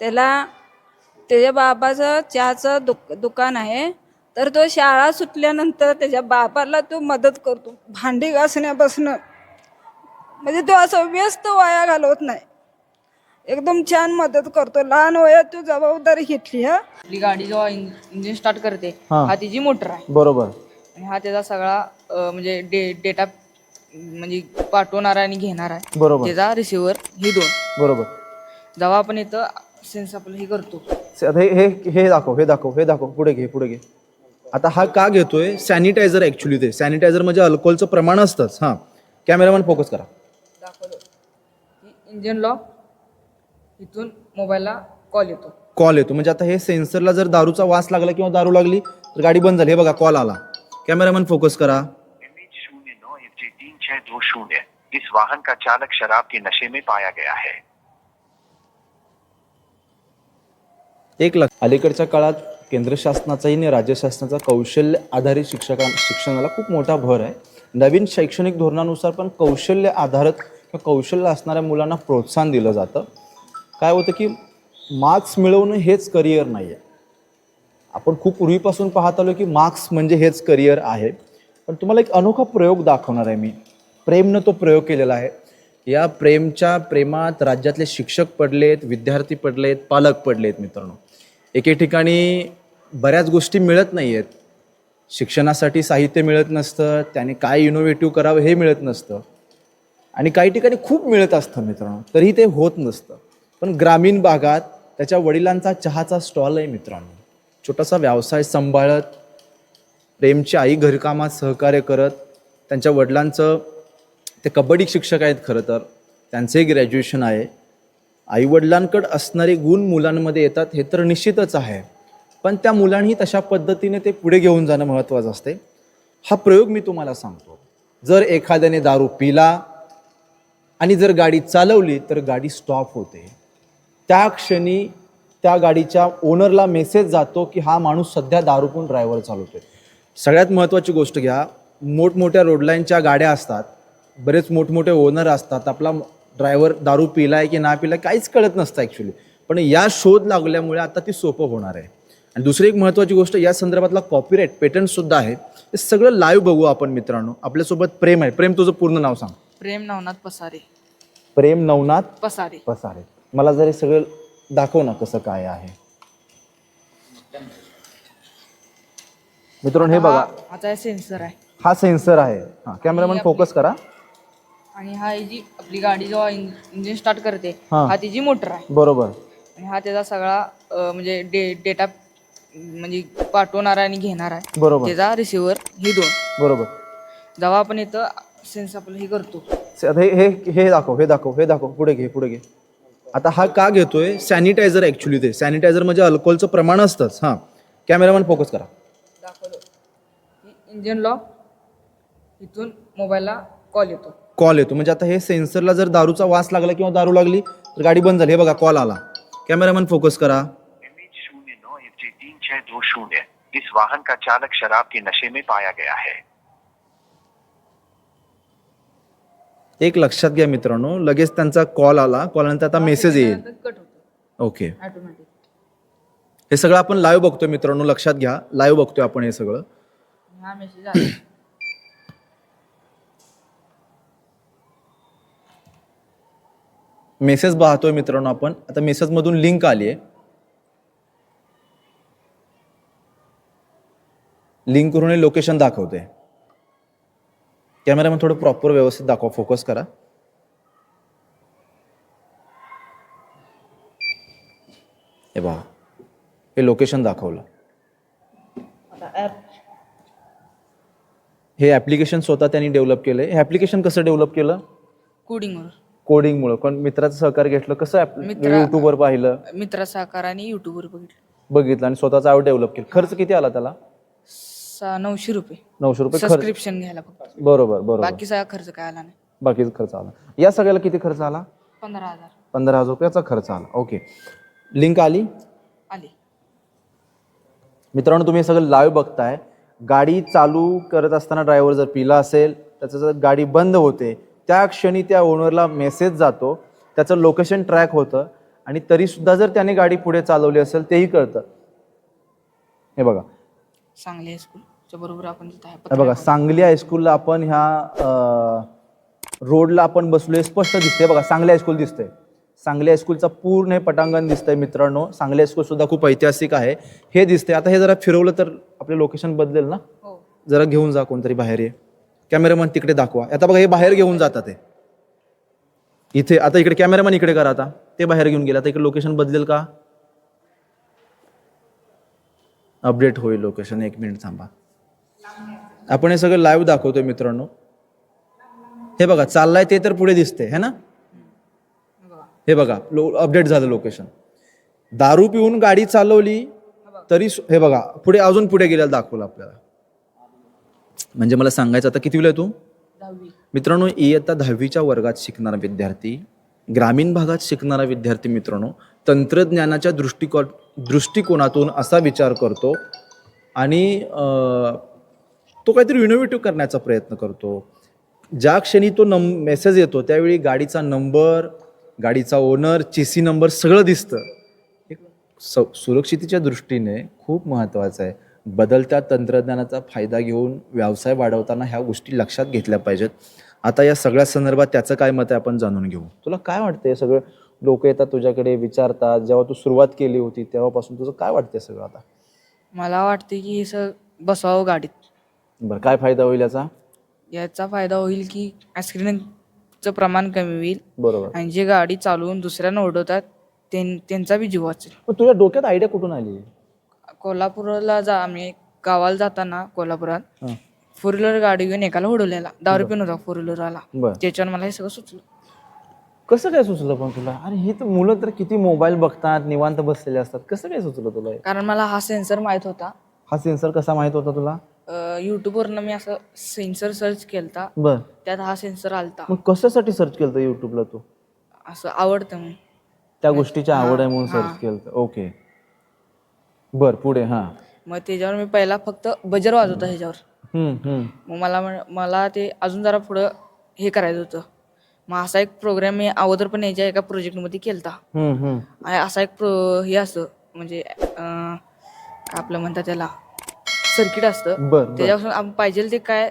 त्याला त्याच्या बाबाचं चहाचं दुक दुकान आहे. तर तो शाळा सुटल्यानंतर त्याच्या बाबाला तो मदत करतो. भांडी घासण्यापासून. म्हणजे तो असं व्यस्त वाया घालवत नाही. एकदम छान मदत करतो. लहान वयात तो जबाबदारी घेतली हा. आपली गाडी जेव्हा इंजिन स्टार्ट करते हा. हा तिची मोटर आहे. बरोबर. आणि हा त्याचा सगळा अं, म्हणजे डे डेटा म्हणजे पाठवणारा आणि घेणार आहे. बरोबर. त्याचा रिसिव्हर ही दोन. बरोबर. जेव्हा आपण इथं सेन्स आपलं हे करतो. आता हे हे हे दाखव हे दाखव हे दाखव पुढे घे पुढे घे. आता हा का घेतोय? सॅनिटायझर ऍक्च्युली ते. सॅनिटायझर म्हणजे अल्कोहोलचं प्रमाण असतंच हां. कॅमेरामॅन फोकस करा. दाखवलं. इंजिन लॉक इथून मोबाईलला कॉल येतो. कॉल येतो. म्हणजे आता हे सेन्सरला जर दारूचा वास लागला किंवा दारू लागली तर गाडी बंद झाली. हे बघा कॉल आला. कॅमेरामॅन फोकस करा. एम एच शून्य नौ एफ जे तीन छह दो शून्य. इस वाहन का चालक शराब के नशे में पाया गया है। एक लक्ष अलीकडच्या काळात केंद्र शासनाचाही आणि राज्य शासनाचा कौशल्य आधारित शिक्षका शिक्षणाला खूप मोठा भर आहे. नवीन शैक्षणिक धोरणानुसार पण कौशल्य आधारित किंवा कौशल्य असणाऱ्या मुलांना प्रोत्साहन दिलं जातं. काय होतं की मार्क्स मिळवणं हेच करिअर नाही आहे आपण खूप पूर्वीपासून पाहत आलो की मार्क्स म्हणजे हेच करिअर आहे. पण तुम्हाला एक अनोखा प्रयोग दाखवणार आहे मी. प्रेमनं तो प्रयोग केलेला आहे. या प्रेमच्या प्रेमात राज्यातले शिक्षक पडलेत विद्यार्थी पडलेत पालक पडलेत मित्रांनो. एके ठिकाणी बऱ्याच गोष्टी मिळत नाही आहेत शिक्षणासाठी साहित्य मिळत नसतं त्याने काय इनोव्हेटिव्ह करावं हे मिळत नसतं. आणि काही ठिकाणी खूप मिळत असतं मित्रांनो तरीही ते होत नसतं. पण ग्रामीण भागात त्याच्या वडिलांचा चहाचा स्टॉल आहे मित्रांनो. छोटासा व्यवसाय सांभाळत प्रेमची आई घरकामात सहकार्य करत त्यांच्या वडिलांचं ते कबड्डी शिक्षक आहेत खरं तर त्यांचंही ग्रॅज्युएशन आहे. आईवडिलांकडं असणारे गुण मुलांमध्ये येतात हे तर निश्चितच आहे. पण त्या मुलांनी तशा पद्धतीने ते पुढे घेऊन जाणं महत्त्वाचं असते. हा प्रयोग मी तुम्हाला सांगतो. जर एखाद्याने दारू पिला आणि जर गाडी चालवली तर गाडी स्टॉप होते. त्या क्षणी त्या गाडीच्या ओनरला मेसेज जातो की हा माणूस सध्या दारूपून ड्रायव्हर चालवतोय. सगळ्यात महत्त्वाची गोष्ट घ्या. मोठमोठ्या रोडलाईनच्या गाड्या असतात. बरेच मोठमोठे ओनर असतात. आपला ड्रायव्हर दारू पिलाय की ना पिलाय काहीच कळत नसतं ॲक्च्युली पण या शोध लागल्यामुळे आता ती सोपं होणार आहे. आणि दुसरी एक महत्त्वाची गोष्ट या संदर्भातला कॉपीराईट पेटंटसुद्धा आहे. हे सगळं लाईव्ह बघू आपण मित्रांनो. आपल्यासोबत प्रेम आहे. प्रेम तुझं पूर्ण नाव सांग. प्रेम नवनाथ पसारे. प्रेम नवनाथ पसारे. पसारे. मला जरी सगळं दाखव ना कसं काय आहे. मित्रांनो हे बघा. हाचा सेन्सर आहे. हा सेन्सर आहे. हा कॅमेरामॅन फोकस करा. आणि हा ही जी आपली गाडी जेव्हा इंजिन स्टार्ट करते हा. हा तिची मोटर आहे. बरोबर. आणि हा त्याचा सगळा अं, म्हणजे डे डेटा म्हणजे पाठवणारा आणि घेणार आहे. बरोबर. त्याचा रिसिव्हर ही दोन. बरोबर. जेव्हा आपण इथं सेन्स आपलं हे करतो. से- आता हे हे हे दाखव हे दाखव हे दाखव पुढे घे पुढे घे. आता हा का घेतोय? सॅनिटायझर ॲक्च्युली ते. सॅनिटायझर म्हणजे अल्कोहोलचं प्रमाण असतंच हां. कॅमेरामॅन फोकस करा. दाखवलं. इंजिन लॉक इथून मोबाईलला कॉल येतो. कॉल येतो. म्हणजे आता हे सेन्सरला जर दारूचा वास लागला किंवा दारू लागली तर गाडी बंद झाली. हे बघा कॉल आला. कॅमेरामॅन फोकस करा. शून्य नौ एफ तीन छह दो शून्य. इस वाहन का चालक शराब के नशे में पाया गया है. एक लक्षात घ्या मित्रांनो लगेच त्यांचा कॉल आला. कॉल नंतर आता मेसेज येईल. कट होतो. ओके ऑटोमॅटिक हे सगळं आपण लाईव्ह बघतोय मित्रांनो लक्षात घ्या. लाईव्ह बघतोय आपण हे सगळं. मेसेज पाहतोय मित्रांनो आपण. आता मेसेजमधून लिंक आली आहे लिंकवरून लोकेशन दाखवते कॅमेरामॅन थोडं प्रॉपर व्यवस्थित दाखवा फोकस करा. हे बघा हे लोकेशन दाखवलं. हे ॲप्लिकेशन स्वतः त्यांनी डेव्हलप केलं हे ॲप्लिकेशन कसं डेव्हलप केलं? कोडिंगवर कोडिंगमुळं पण मित्राचं सहकार्य घेतलं कसं मित्रा- युट्यूबवर पाहिलं? आकार आणि युट्यूबवर बघितलं. बघितलं आणि स्वतःचा ॲप डेव्हलप केलं. खर्च किती आला त्याला? सा नऊशे रुपये. नऊशे रुपये खर्च. सबस्क्रिप्शन घ्यायला फक्त. बरोबर बरोबर. बाकी सगळा खर्च काय आला नाही. बाकीचा खर्च आला. या सगळ्याला किती खर्च आला? पंधरा हजार. पंधरा हजार रुपयाचा खर्च आला. ओके लिंक आली? आले. मित्रांनो तुम्ही हे सगळं लाईव्ह बघताय. गाडी चालू करत असताना ड्रायव्हर जर पिला असेल त्याचं जर गाडी बंद होते त्या क्षणी त्या ओनरला मेसेज जातो. त्याचं लोकेशन ट्रॅक होतं. आणि तरी सुद्धा जर त्याने गाडी पुढे चालवली असेल तेही कळतं. हे बघा. सांगली हायस्कूलच्या बरोबर आपण आहे हे बघा सांगली हायस्कूलला आपण ह्या रोडला आपण बसलोय स्पष्ट दिसते बघा सांगली हायस्कूल दिसतंय. सांगली हायस्कूलचा पूर्ण हे पटांगण दिसतंय मित्रांनो. सांगली हायस्कूल सुद्धा खूप ऐतिहासिक आहे. हे दिसते आता हे जरा फिरवलं तर आपले लोकेशन बदलेल ना? हो. जरा घेऊन जा कोणतरी बाहेर ये. कॅमेरामन तिकडे दाखवा. आता बघा हे बाहेर घेऊन जातात ते. इथे आता इकडे कॅमेरामन इकडे करा आता. ते बाहेर घेऊन गेला. आता इकडे लोकेशन बदलेल का? अपडेट होईल लोकेशन. एक मिनिट थांबा. आपण हे सगळं लाईव्ह दाखवतोय मित्रांनो. हे बघा चाललाय ते तर पुढे दिसते है ना? हे बघा लो अपडेट झालं लोकेशन दारू पिऊन गाडी चालवली तरी हे बघा पुढे अजून पुढे गेल्याला दाखवलं आपल्याला. म्हणजे मला सांगायचं आता किती आहे तू? मित्रांनो इयत्ता दहावीच्या वर्गात शिकणारा विद्यार्थी ग्रामीण भागात शिकणारा विद्यार्थी मित्रांनो तंत्रज्ञानाच्या दृष्टिको दृष्टिकोनातून असा विचार करतो आणि तो काहीतरी इनोव्हेटिव्ह करण्याचा प्रयत्न करतो. ज्या क्षणी तो नम मेसेज येतो त्यावेळी गाडीचा नंबर गाडीचा ओनर चेसी नंबर सगळं दिसतं. एक स सुरक्षितेच्या दृष्टीने खूप महत्त्वाचं आहे. बदलत्या तंत्रज्ञानाचा फायदा घेऊन व्यवसाय वाढवताना ह्या गोष्टी लक्षात घेतल्या पाहिजेत. आता या सगळ्या संदर्भात त्याचं काय मत आहे आपण जाणून घेऊ. तुला काय वाटतंय सगळं? लोक येतात तुझ्याकडे विचारतात. जेव्हा तू सुरुवात केली होती तेव्हापासून तुझं काय वाटतंय सगळं आता? मला वाटते की हे सगळं बसवावं गाडीत. बरं काय फायदा होईल याचा? याचा फायदा होईल की ॲक्सिडेंटचं प्रमाण कमी होईल. बरोबर. आणि जे गाडी चालवून दुसऱ्यांना उडवतात त्यां- त्यांचा बी जीव वाचेल. तुझ्या डोक्यात आयडिया कुठून आली? कोल्हापूरला जा आम्ही गावाला जाताना कोल्हापुरात हां. फोर व्हीलर गाडी घेऊन एकाला उडवलेला दारू पिऊन होता फोर व्हीलरवाला बरं. त्याच्यावर मला हे सगळं सुचलं. कसं काय सुचलं पण तुला? अरे हे तर मुलं तर किती मोबाईल बघतात निवांत बसलेले असतात. कसं काय सुचलं तुला हे? कारण मला हा सेन्सर माहीत होता. हा सेन्सर कसा माहीत होता तुला? अं, यूट्यूबवरनं मी असं सेन्सर सर्च केलता. बर. त्यात हा सेन्सर आलता. मग कशासाठी सर्च केलं युट्यूबला तू? असं आवडतं मग त्या गोष्टीची आवड आहे म्हणून सर्च केलं ओके. बर पुढे हा. मग त्याच्यावर मी पहिला फक्त बजर वाजवता ह्याच्यावर. हम्म हम्म. मग मला म्हण- मला ते अजून जरा पुढं हे करायचं होतं. मग असा एक प्रोग्राम मी अगोदर पण याच्या एका प्रोजेक्टमध्ये केलता. हम्म हम्म. आणि असा एक प्रो हे असतं म्हणजे अं, आपलं म्हणतात त्याला सर्किट असतं. बर बर. त्याच्यापासून आपण पाहिजे ते काय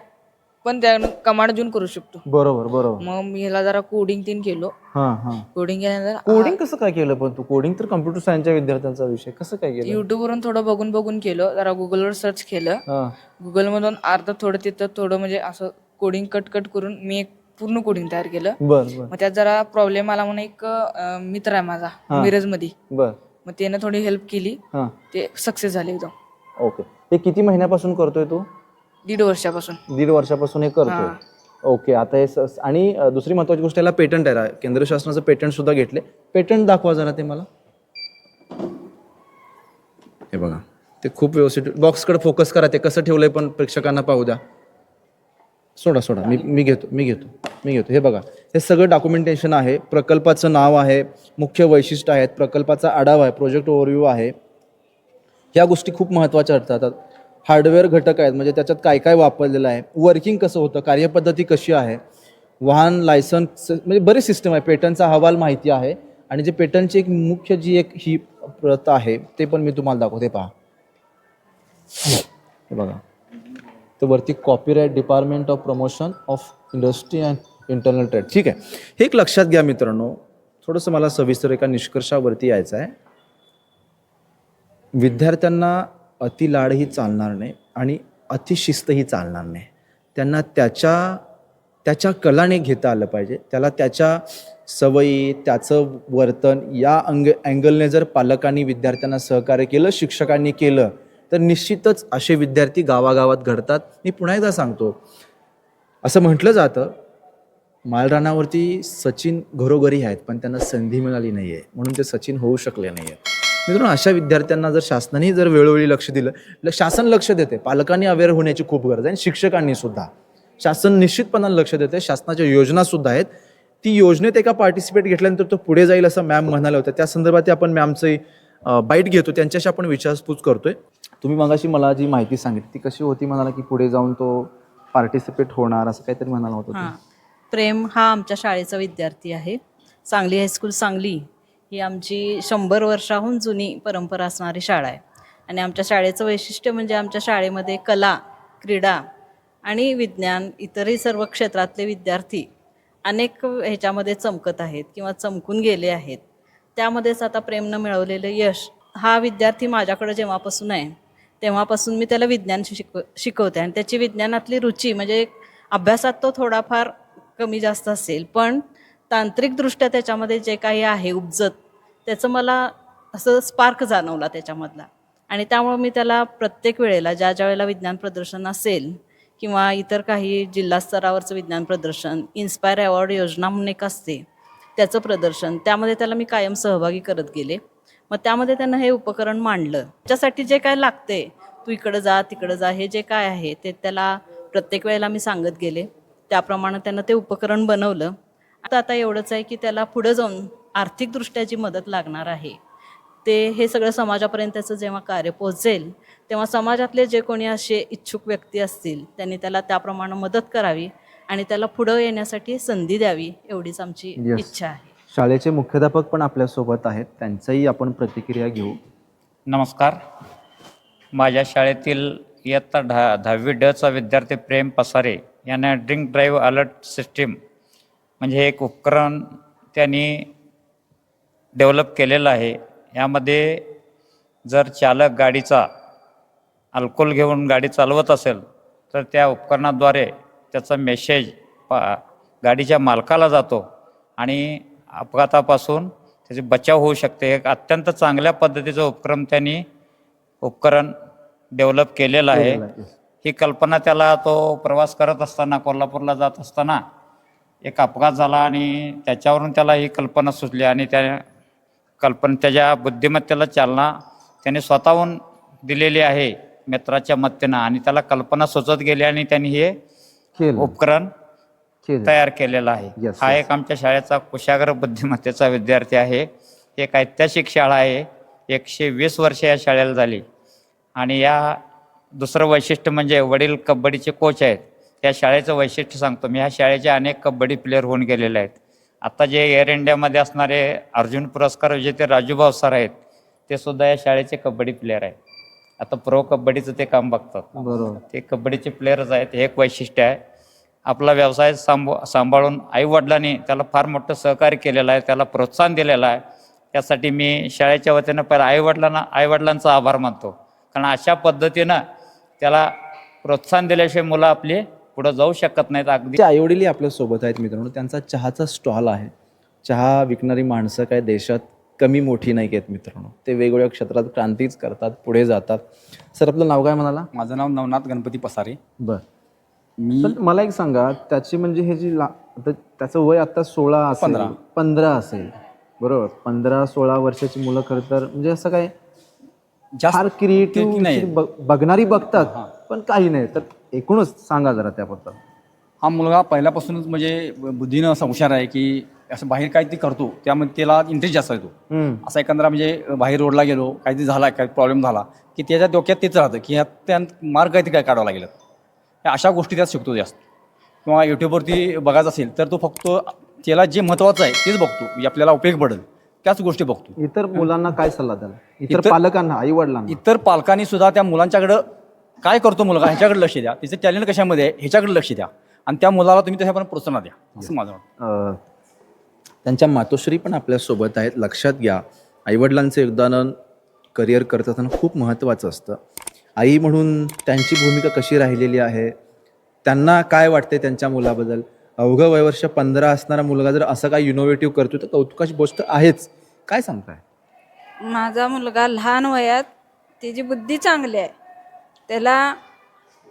पण त्या कमांड देऊन करू शकतो. बरोबर बरोबर. मग मी ह्याला जरा कोडिंग तीन केलो. हा हा. कोडिंग केल्यानंतर कोडिंग कसं काय केलं पण तू? कोडिंग तर कम्प्युटर सायन्सच्या विद्यार्थ्यांचा विषय. कसं काय केलं? युट्यूबवरून थोडं बघून बघून केलं. जरा गुगलवर सर्च केलं. हा. गुगलमधून अर्ध थोडं तिथं थोडं म्हणजे असं कोडिंग कट कट करून मी एक पूर्ण कोडिंग तयार केलं. बर बर. मग त्यात जरा प्रॉब्लेम आला म्हणून एक अं, मित्र आहे माझा. मिरजमध्ये बर. मग त्यानं थोडी हेल्प केली. हा. ते सक्सेस झाले एकदम. ओके हे किती महिन्यापासून करतोय तू? दीड वर्षापासून. दीड वर्षापासून हे करतोय. ओके आता हे स- आणि अ, दुसरी महत्वाची गोष्ट याला पेटंट आहे. रा- केंद्र शासनाचं पेटंट सुद्धा घेतले पेटंट दाखवा जरा ते मला. हे बघा ते खूप व्यवस्थित बॉक्सकडे फोकस करा ते. कसं ठेवलंय पण प्रेक्षकांना पाहू द्या. सोडा सोडा. मी मी घेतो मी घेतो मी घेतो. हे बघा हे सगळं डॉक्युमेंटेशन आहे. प्रकल्पाचं नाव आहे मुख्य वैशिष्ट्य आहेत प्रकल्पाचा आढावा आहे प्रोजेक्ट ओव्हरव्ह्यू आहे. ह्या गोष्टी खूप महत्त्वाच्या ठरतात. हार्डवेअर घटक आहेत म्हणजे त्याच्यात काय काय वापरलेलं आहे वर्किंग कसं होतं कार्यपद्धती कशी आहे वाहन लायसन्स म्हणजे बरेच सिस्टम आहे पेटंटचा अहवाल माहिती आहे आणि जे पेटंटची एक मुख्य जी एक ही प्रत आहे ते पण मी तुम्हाला दाखवते पहा. हे बघा. तर वरती copyright department of promotion of industry and internal trade ठीक आहे. हे एक लक्षात घ्या मित्रांनो. थोडंसं मला सविस्तर एका निष्कर्षावरती यायचं आहे. विद्यार्थ्यांना अतिलाडही चालणार नाही आणि अतिशिस्तही चालणार नाही. त्यांना त्याच्या त्याच्या कलाने घेता आलं पाहिजे. त्याला त्याच्या सवयी त्याचं वर्तन या अंग अँगलने जर पालकांनी विद्यार्थ्यांना सहकार्य केलं शिक्षकांनी केलं तर निश्चितच असे विद्यार्थी गावागावात घडतात. मी पुन्हा एकदा सांगतो. असं म्हटलं जातं मालरानावरती सचिन घरोघरी आहेत पण त्यांना संधी मिळाली नाही आहे म्हणून ते सचिन होऊ शकले नाही आहेत मित्रांनो अशा विद्यार्थ्यांना जर शासनाने जर वेळोवेळी लक्ष दिलं शासन लक्ष देते. पालकांनी अवेअर होण्याची खूप गरज आहे आणि शिक्षकांनी सुद्धा. शासन निश्चितपणाने लक्ष देते. शासनाच्या योजना सुद्धा आहेत. ती योजनेत एका पार्टिसिपेट घेतल्यानंतर तो पुढे जाईल असं मॅम म्हणाल्या होत्या त्या संदर्भात आपण मॅमचंही बाईट घेतो. त्यांच्याशी आपण विचारपूस करतोय. तुम्ही मगाशी मला जी माहिती सांगितली ती कशी होती? म्हणाला की पुढे जाऊन तो पार्टिसिपेट होणार असं काहीतरी म्हणाला होता प्रेम हा आमच्या शाळेचा विद्यार्थी आहे. सांगली हायस्कूल सांगली ही आमची शंभर वर्षाहून जुनी परंपरा असणारी शाळा आहे. आणि आमच्या शाळेचं वैशिष्ट्य म्हणजे आमच्या शाळेमध्ये कला क्रीडा आणि विज्ञान इतरही सर्व क्षेत्रातले विद्यार्थी अनेक ह्याच्यामध्ये चमकत आहेत किंवा चमकून गेले आहेत. त्यामध्येच आता प्रेमनं मिळवलेलं यश हा विद्यार्थी माझ्याकडे जेव्हापासून आहे तेव्हापासून मी त्याला विज्ञान शिकव शिकवते. आणि त्याची विज्ञानातली रुची म्हणजे अभ्यासात तो थोडाफार कमी जास्त असेल पण तांत्रिकदृष्ट्या त्याच्यामध्ये जे काही आहे उपजत त्याचं मला असं स्पार्क जाणवला त्याच्यामधला. आणि त्यामुळं मी त्याला प्रत्येक वेळेला ज्या ज्या वेळेला विज्ञान प्रदर्शन असेल किंवा इतर काही जिल्हा स्तरावरचं विज्ञान प्रदर्शन इन्स्पायर अवॉर्ड योजना म्हणून एक असते त्याचं प्रदर्शन त्यामध्ये त्याला मी कायम सहभागी करत गेले. मग त्यामध्ये त्यांना हे उपकरण मांडलं. त्याच्यासाठी जे काय लागते तू इकडं जा तिकडं जा हे जे काय आहे ते त्याला प्रत्येक वेळेला मी सांगत गेले. त्याप्रमाणे त्यानं ते उपकरण बनवलं. आता आता एवढंच आहे की त्याला पुढं जाऊन आर्थिकदृष्ट्या जी मदत लागणार आहे ते हे सगळं समाजापर्यंत त्याचं जेव्हा कार्य पोहोचेल तेव्हा समाजातले जे कोणी असे इच्छुक व्यक्ती असतील त्यांनी त्याला त्याप्रमाणे मदत करावी आणि त्याला पुढं येण्यासाठी संधी द्यावी एवढीच आमची. इच्छा आहे. शाळेचे मुख्याध्यापक पण आपल्यासोबत आहेत. त्यांचाही आपण प्रतिक्रिया घेऊ. नमस्कार. माझ्या शाळेतील इयत्ता दहा दहावी डचा विद्यार्थी प्रेम पसारे यांना ड्रिंक ड्राईव्ह अलर्ट सिस्टीम म्हणजे एक उपकरण त्यांनी डेव्हलप केलेलं आहे. यामध्ये जर चालक गाडीचा अल्कोहोल घेऊन गाडी चालवत असेल तर त्या उपकरणाद्वारे त्याचा मेसेज पा गाडीच्या मालकाला जातो आणि अपघातापासून त्याचे बचाव होऊ शकते. एक अत्यंत चांगल्या पद्धतीचं उपक्रम त्यांनी उपकरण डेव्हलप केलेलं आहे. ही कल्पना त्याला तो प्रवास करत असताना कोल्हापूरला जात असताना एक अपघात झाला आणि त्याच्यावरून त्याला ही कल्पना सुचली आणि त्या कल्पना त्याच्या बुद्धिमत्तेला चालना त्याने स्वतःहून दिलेली आहे मित्राच्या मत्तेनं आणि त्याला कल्पना सुचत गेली आणि त्यांनी हे उपकरण तयार केलेला आहे. हा. एक आमच्या शाळेचा कुशाग्र बुद्धिमत्तेचा विद्यार्थी आहे. एक ऐतिहासिक शाळा आहे. एकशे वीस वर्ष या शाळेला झाली. आणि या दुसरं वैशिष्ट्य म्हणजे वडील कबड्डीचे कोच आहेत. या शाळेचं वैशिष्ट्य सांगतो मी. ह्या शाळेचे अनेक कबड्डी प्लेअर होऊन गेलेले आहेत. आता जे एअर इंडियामध्ये असणारे अर्जुन पुरस्कार विजेते राजूभाऊ सर आहेत ते सुद्धा या शाळेचे कबड्डी प्लेअर आहेत. आता प्रो कबड्डीचं ते काम बघतात. बरोबर. ते कबड्डीचे प्लेयरच आहेत हे एक वैशिष्ट्य आहे. आपला व्यवसाय सांभ सांभाळून आईवडिलांनी त्याला फार मोठं सहकार्य केलेलं आहे त्याला प्रोत्साहन दिलेलं आहे. त्यासाठी मी शाळेच्या वतीनं पहिला आईवडिलांना आईवडिलांचा आभार मानतो. कारण अशा पद्धतीनं त्याला प्रोत्साहन दिल्याशिवाय मुलं आपली पुढं जाऊ शकत नाहीत अगदी. आई वडीलही आपल्यासोबत आहेत मित्रांनो. त्यांचा चहाचा स्टॉल आहे. चहा विकणारी माणसं काय देशात कमी मोठी नाही आहेत मित्रांनो. ते वेगवेगळ्या क्षेत्रात क्रांतीच करतात पुढे जातात. सर आपलं नाव काय म्हणाला? माझं नाव नवनाथ गणपती पसारे. बर. मी पण मला एक सांगा त्याची म्हणजे हे जी ला आता त्याचं वय आता सोळा असेल. पंधरा. पंधरा असेल. बरोबर. पंधरा सोळा वर्षाची मुलं खरं तर म्हणजे असं काय जास्त फार क्रिएटिव्ह नाही. बघणारी बघतात. पण काही नाही. तर एकूणच सांगा जरा त्याबद्दल. हा मुलगा पहिल्यापासूनच म्हणजे बुद्धीनं असं हुशार आहे की असं बाहेर काहीतरी करतो त्यामध्ये त्याला इंटरेस्ट जास्त येतो हम्म. असा एकंदरा म्हणजे बाहेर रोडला गेलो काहीतरी झाला काही प्रॉब्लेम झाला की त्याच्या डोक्यात तेच राहतं की ह्यात त्या मार्ग काहीतरी काय काढावं लागेल. ह्या अशा गोष्टी त्यात शिकतो जास्त. किंवा यूट्यूबवरती बघायचं असेल तर तो फक्त त्याला जे महत्त्वाचं आहे तेच बघतो. म्हणजे आपल्याला उपयोग पडेल त्याच गोष्टी बघतो. इतर मुलांना काय सल्ला द्याल? इतर इतर- पालकांना आई वडिलांना इतर पालकांनी सुद्धा त्या मुलांच्याकडं काय करतो मुलगा? ह्याच्याकडे लक्ष द्या. तिचं टॅलेंट कशामध्ये आहे? ह्याच्याकडे लक्ष द्या. आणि त्या मुलाला तुम्ही त्याच्यापर्यंत प्रोत्साहन द्या. असं माझं वाटतं अ, त्यांच्या मातोश्री पण आपल्यासोबत आहेत. लक्षात घ्या. आईवडिलांचं योगदान करिअर करत असताना खूप महत्त्वाचं असतं. आई म्हणून त्यांची भूमिका कशी राहिलेली आहे? त्यांना काय वाटते त्यांच्या मुलाबद्दल? अवघं वयवर्ष पंधरा असणारा मुलगा जर असं काय इनोव्हेटिव्ह करतो तर कौतुकाची गोष्ट आहेच. काय सांगताय? माझा मुलगा लहान वयात त्याची बुद्धी चांगली आहे. त्याला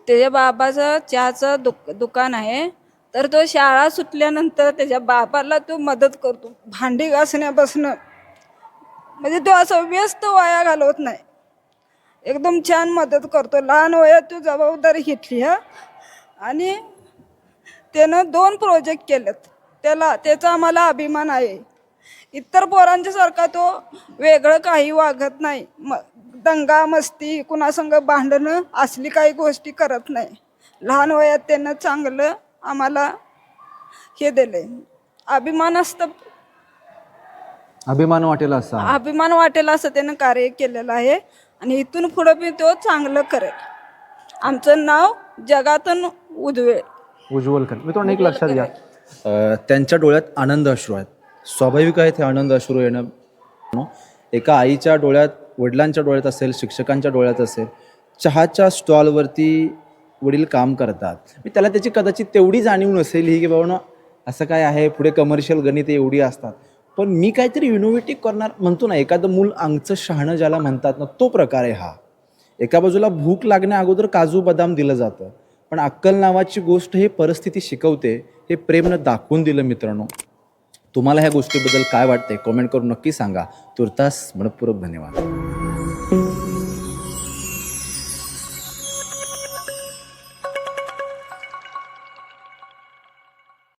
त्याच्या बाबाचं चहाचं दुक दुकान आहे. तर तो शाळा सुटल्यानंतर त्याच्या बापाला तो मदत करतो. भांडी घासण्यापासनं. म्हणजे तो असं व्यस्त वाया घालवत नाही. एकदम छान मदत करतो. लहान वयात तो जबाबदारी घेतली हा. आणि त्यानं दोन प्रोजेक्ट केलेत. त्याला त्याचा आम्हाला अभिमान आहे. इतर पोरांच्यासारखा तो वेगळं काही वागत नाही. मग दंगा मस्ती कुणासंग भांडणं असली काही गोष्टी करत नाही. लहान वयात त्यानं चांगलं आम्हाला हे दिलंय. अभिमान असतं अभिमान वाटेल असा. अभिमान वाटेल असं त्यानं कार्य केलेलं आहे. आणि इथून पुढं बी तो चांगलं करेल. आमचं नाव जगातून उजवेल उज्ज्वल. कर मित्रांनो एक लक्षात घ्या. अ, त्यांच्या डोळ्यात आनंद अश्रू आहेत. स्वाभाविक आहे ते आनंद अश्रू येणं? एका आईच्या डोळ्यात वडिलांच्या डोळ्यात असेल शिक्षकांच्या डोळ्यात असेल चहाच्या स्टॉलवरती वडील काम करतात. मी त्याला त्याची कदाचित तेवढी जाणीव नसेल ही की बाबा ना असं काय आहे? पुढे कमर्शियल गणित एवढी असतात. पण मी काहीतरी इनोव्हेटिव्ह करणार म्हणतो ना एखादं मूल आंगचं शहाणं ज्याला म्हणतात ना तो प्रकार आहे हा. एका बाजूला भूक लागण्या अगोदर काजू बदाम दिलं जातं. पण अक्कल नावाची गोष्ट ही परिस्थिती शिकवते हे प्रेमनं दाखवून दिलं मित्रांनो. तुम्हाला ह्या गोष्टीबद्दल काय वाटते कमेंट करून नक्की सांगा. तुर्तास मनपूर्वक धन्यवाद.